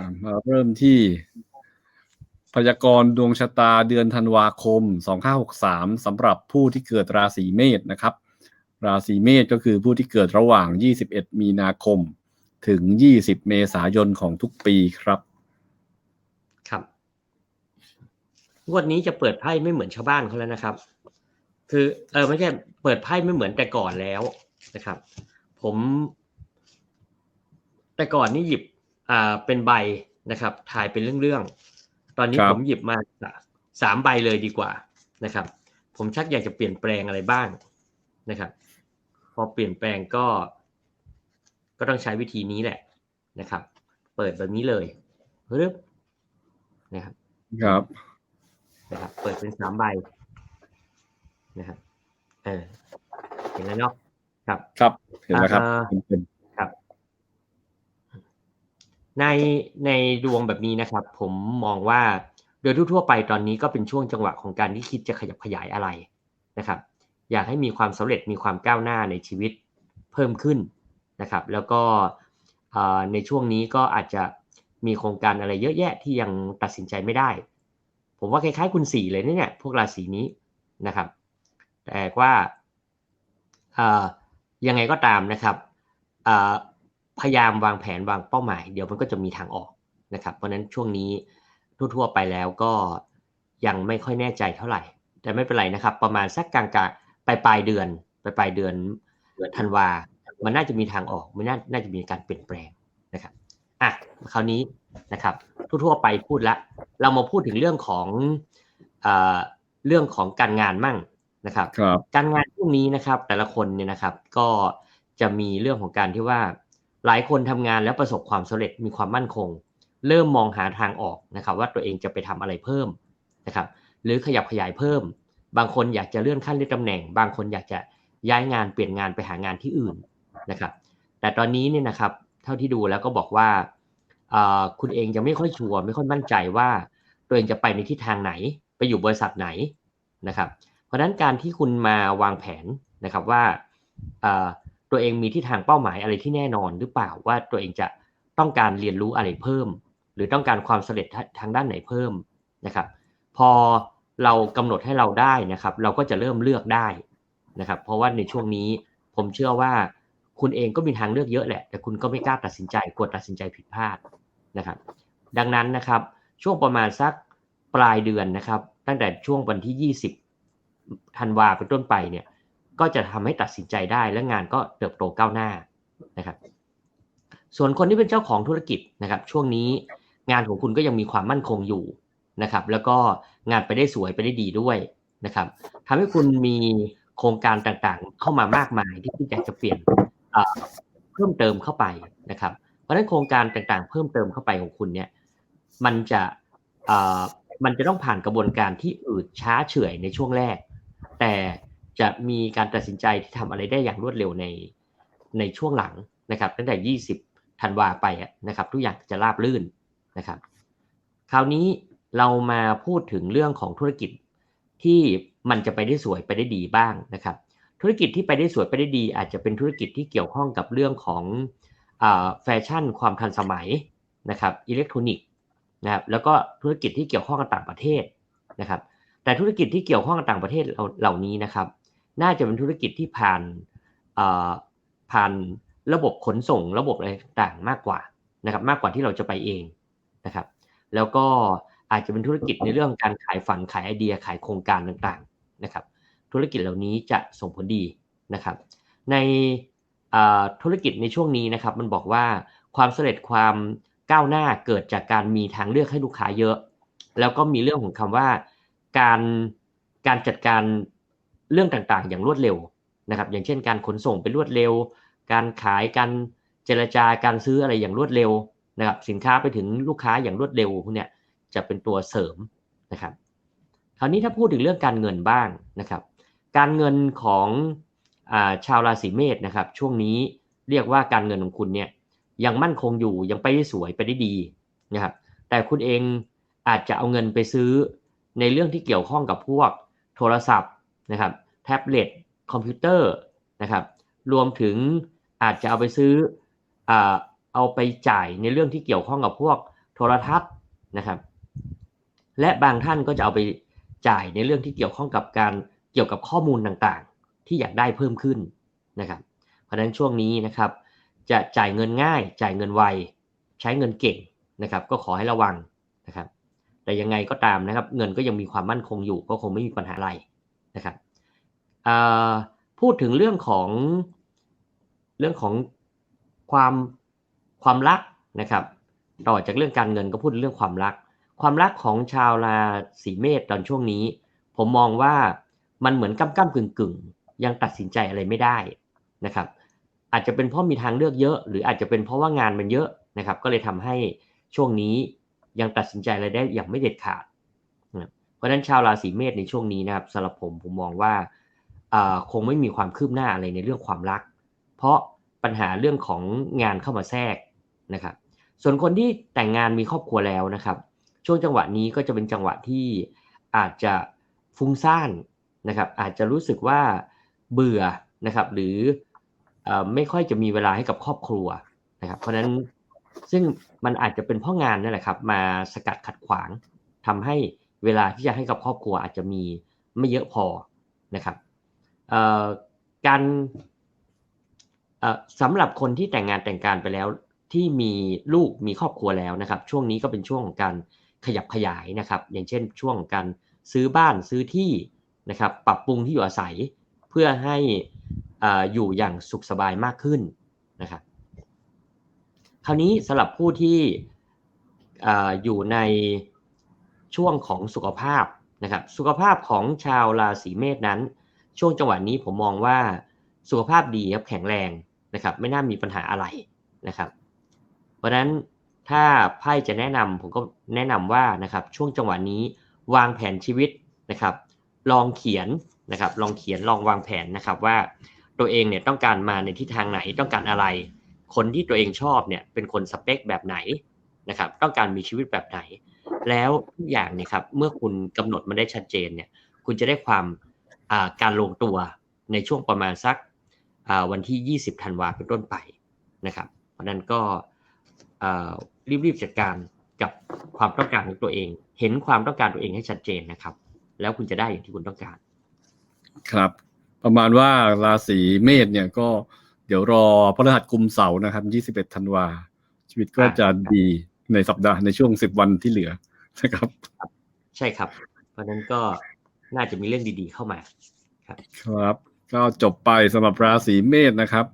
ครับมาเริ่มที่พยากรณ์ดวงชะตาเดือนธันวาคม 2563สำหรับผู้ที่เกิดราศีเมษนะครับ ราศีเมษก็คือผู้ที่เกิดระหว่าง 21 มีนาคม ถึง 20 เมษายนของทุกปีครับ ครับงวดนี้จะเปิดไพ่ไม่เหมือนชาวบ้านเขาแล้วนะครับ คือเออไม่ใช่เปิดไพ่ไม่เหมือนแต่ก่อนแล้วนะครับ ผม แต่ก่อนนี่หยิบ อ่าเป็นใบนะครับ ถ่ายเป็นเรื่องๆ ตอนนี้ครับผมหยิบมาสามใบเลยดีกว่านะครับ ผมชักอยากจะเปลี่ยนแปลงอะไรบ้างนะครับ พอเปลี่ยนแปลงก็ ก็ต้องใช้วิธีนี้แหละนะครับ เปิดแบบนี้เลยรึบนะครับครับนะครับ เปิดเป็นสามใบนะครับเออเห็นแล้วเนาะครับ ครับ เห็นแล้วครับอ่าเป็นครับ ในในดวงแบบนี้นะครับ ผมมองว่าโดยทั่วไปตอนนี้ก็เป็นช่วงจังหวะของการที่คิดจะขยับขยายอะไรนะครับ อยากให้มีความสำเร็จมีความก้าวหน้าในชีวิตเพิ่มขึ้นนะครับ แล้วก็ในช่วงนี้ก็อาจจะมีโครงการอะไรเยอะแยะที่ยังตัดสินใจไม่ได้ ผมว่าคล้ายๆคุณสี่เลยเนี่ยพวกราศีนี้นะครับ แต่ว่ายังไงก็ตามนะครับ พยายามวางแผนวางเป้าหมาย เดี๋ยวมันก็จะมีทางออกนะครับเพราะฉะนั้นช่วงนี้ทั่วๆไปแล้วก็ยังไม่ค่อยแน่ใจเท่าไหร่ แต่ไม่เป็นไรนะครับ ประมาณสักกลางๆปลายปลายๆเดือนปลายปลายๆเดือนธันวา มันน่าจะมีทางออกมันน่าน่าจะมีการเปลี่ยนแปลงนะครับอะคราวนี้นะครับทั่วๆไปพูดละ เรามาพูดถึงเรื่องของเอ่อเรื่องของการงานมั่งนะครับครับการงานพวกนี้นะครับ แต่ละคนเนี่ยนะครับ ก็จะมีเรื่องของการที่ว่า หลายคนทำงานแล้วประสบความสำเร็จมีความมั่นคง เริ่มมองหาทางออกนะครับว่าตัวเองจะไปทำอะไรเพิ่มนะครับหรือขยับขยายเพิ่ม บางคนอยากจะเลื่อนขั้นเลื่อนตำแหน่ง บางคนอยากจะย้ายงานเปลี่ยนงานไปหางานที่อื่นนะครับแต่ตอนนี้เนี่ยนะครับเท่าที่ดูแล้วก็บอกว่าคุณเองยังไม่ค่อยชัวร์ไม่ค่อยมั่นใจว่าตัวเองจะไปในทิศทางไหน ไปอยู่บริษัทไหนนะครับ เพราะฉะนั้นการที่คุณมาวางแผนนะครับว่า ตัวเองมีทิศทางเป้าหมายอะไรที่แน่นอนหรือเปล่าว่าตัวเองจะต้องการเรียนรู้อะไรเพิ่ม หรือต้องการความสำเร็จทางด้านไหนเพิ่มนะครับ พอเรากำหนดให้เราได้นะครับ เราก็จะเริ่มเลือกได้นะครับ เพราะว่าในช่วงนี้ผมเชื่อว่าคุณเองก็มีทางเลือกเยอะแหละ แต่คุณก็ไม่กล้าตัดสินใจกลัวตัดสินใจผิดพลาดนะครับ ดังนั้นนะครับ ช่วงประมาณสักปลายเดือนนะครับ ตั้งแต่ช่วงวันที่ 20ธันวาเป็นต้นไปเนี่ย ก็จะทำให้ตัดสินใจได้และงานก็เติบโตก้าวหน้านะครับ ส่วนคนที่เป็นเจ้าของธุรกิจนะครับ ช่วงนี้งานของคุณก็ยังมีความมั่นคงอยู่นะครับ แล้วก็งานไปได้สวยไปได้ดีด้วยนะครับทำให้คุณมีโครงการต่างๆ เข้ามามากมายที่ที่อยากจะเปลี่ยนเพิ่มเติมเข้าไปนะครับ เพราะฉะนั้นโครงการต่างๆ เพิ่มเติมเข้าไปของคุณเนี่ย มันจะมันจะต้องผ่านกระบวนการที่อืดช้าเฉื่อยในช่วงแรก แต่ จะมีการตัดสินใจที่ทำอะไรได้อย่างรวดเร็วในในช่วงหลังนะครับ ตั้งแต่ 20ธันวาไปนะครับ ทุกอย่างจะราบลื่นนะครับ คราวนี้เรามาพูดถึงเรื่องของธุรกิจที่มันจะไปได้สวยไปได้ดีบ้างนะครับ ธุรกิจที่ไปได้สวยไปได้ดี อาจจะเป็นธุรกิจที่เกี่ยวข้องกับเรื่องของแฟชั่น ความทันสมัยนะครับอิเล็กทรอนิกส์นะครับแล้วก็ธุรกิจที่เกี่ยวข้องกับต่างประเทศนะครับ แต่ธุรกิจที่เกี่ยวข้องกับต่างประเทศเหล่านี้นะครับ น่าจะเป็นธุรกิจที่ผ่านเอ่อผ่านระบบขนส่งระบบอะไรต่างๆมากกว่านะครับ มากกว่าที่เราจะไปเองนะครับ แล้วก็อาจจะเป็นธุรกิจในเรื่องการขายฝันขายไอเดียขายโครงการต่างๆนะครับ ธุรกิจเหล่านี้จะส่งผลดีนะครับ ในอ่าธุรกิจในช่วงนี้นะครับมันบอกว่าความสำเร็จความก้าวหน้าเกิดจากการมีทางเลือกให้ลูกค้าเยอะ แล้วก็มีเรื่องของคำว่าการการจัดการ เรื่องต่างๆ อย่างรวดเร็วนะครับ อย่างเช่นการขนส่งไปรวดเร็ว การขายการเจรจาการซื้ออะไรอย่างรวดเร็วนะครับ สินค้าไปถึงลูกค้าอย่างรวดเร็วพวกเนี้ยจะเป็นตัวเสริมนะครับ คราวนี้ถ้าพูดถึงเรื่องการเงินบ้างนะครับ การเงินของอาชาวราศีเมษนะครับ ช่วงนี้เรียกว่าการเงินของคุณเนี่ยยังมั่นคงอยู่ยังไปได้สวยไปได้ดีนะครับ แต่คุณเองอาจจะเอาเงินไปซื้อในเรื่องที่เกี่ยวข้องกับพวกโทรศัพท์ นะครับแท็บเล็ตคอมพิวเตอร์นะครับรวมถึงอาจจะเอาไปซื้ออเอาไปจ่ายในเรื่องที่เกี่ยวข้องกับพวกโทรทัศน์นะครับ และบางท่านก็จะเอาไปจ่ายในเรื่องที่เกี่ยวข้องกับการเกี่ยวกับข้อมูลต่างๆ ที่อยากได้เพิ่มขึ้นนะครับ เพราะฉะนั้นช่วงนี้นะครับ จะจ่ายเงินง่าย จ่ายเงินไว ใช้เงินเก่งนะครับ ก็ขอให้ระวังนะครับ แต่ยังไงก็ตามนะครับ เงินก็ยังมีความมั่นคงอยู่ก็คงไม่มีปัญหาอะไร นะครับพูดถึงเรื่องของเรื่องของความความรักนะครับต่อจากเรื่องการเงินก็พูดเรื่องความรัก ความรักของชาวราศีเมษตอนช่วงนี้ ผมมองว่ามันเหมือนก้ำก้ากึ่งกึ่งยังตัดสินใจอะไรไม่ได้นะครับ อาจจะเป็นเพราะมีทางเลือกเยอะ หรืออาจจะเป็นเพราะว่างานมันเยอะนะครับ ก็เลยทำให้ช่วงนี้ยังตัดสินใจอะไรได้อย่างไม่เด็ดขาด ราะฉะนั้นชาวราศีเมษในช่วงนี้นะครับสำหรับผมผมมองว่าคงไม่มีความคืบหน้าอะไรในเรื่องความรัก เพราะปัญหาเรื่องของงานเข้ามาแทรกนะครับ ส่วนคนที่แต่งงานมีครอบครัวแล้วนะครับ ช่วงจังหวะนี้ก็จะเป็นจังหวะที่อาจจะฟุ้งซ่านนะครับ อาจจะรู้สึกว่าเบื่อนะครับ หรืออไม่ค่อยจะมีเวลาให้กับครอบครัวนะครับ เพราะฉะนั้นซึ่งมันอาจจะเป็นเพ่องานนั่นแหละครับ มาสกัดขัดขวางทำให้ เวลาที่จะให้กับครอบครัวอาจจะมีไม่เยอะพอนะครับการสำหรับคนที่แต่งงานแต่งการไปแล้วที่มีลูกมีครอบครัวแล้วนะครับ ช่วงนี้ก็เป็นช่วงของการขยับขยายนะครับ อย่างเช่น ช่วงการซื้อบ้านซื้อที่นะครับ ปรับปรุงที่อยู่อาศัยเพื่อให้อ่าอยู่อย่างสุขสบายมากขึ้นนะครับคราวนี้สำหรับผู้ที่ออยู่ใน ช่วงของสุขภาพนะครับสุขภาพของชาวราศีเมษนั้น ช่วงจังหวะนี้ผมมองว่าสุขภาพดีครับแข็งแรงนะครับไม่น่ามีปัญหาอะไรนะครับ เพราะฉะนั้นถ้าไพ่จะแนะนำผมก็แนะนำว่านะครับช่วงจังหวะนี้วางแผนชีวิตนะครับ ลองเขียนนะครับลองเขียนลองวางแผนนะครับว่าตัวเองเนี่ยต้องการมาในทิศทางไหนต้องการอะไร คนที่ตัวเองชอบเนี่ยเป็นคนสเปคแบบไหนนะครับต้องการมีชีวิตแบบไหน แล้วทุกอย่างเนี่ยครับเมื่อคุณกำหนดมันได้ชัดเจนเนี่ยคุณจะได้ความอ่าการลงตัวในช่วงประมาณสักอ่าวันที่ 20ธันวาเป็นต้นไปนะครับ เพราะฉะนั้นก็อ่ารีบๆจัดการกับความต้องการของตัวเอง เห็นความต้องการตัวเองให้ชัดเจนนะครับ แล้วคุณจะได้อย่างที่คุณต้องการ ครับ ประมาณว่าราศีเมษเนี่ยก็เดี๋ยวรอพระรหัสกุมเสาร์นะครับ 21ธันวาชีวิตก็จะดี ในสัปดาห์ในช่วง10วันที่เหลือนะครับ ใช่ครับ เพราะฉะนั้นก็น่าจะมีเรื่องดีๆเข้ามา ครับก็จบไปสำหรับราศีเมษนะครับ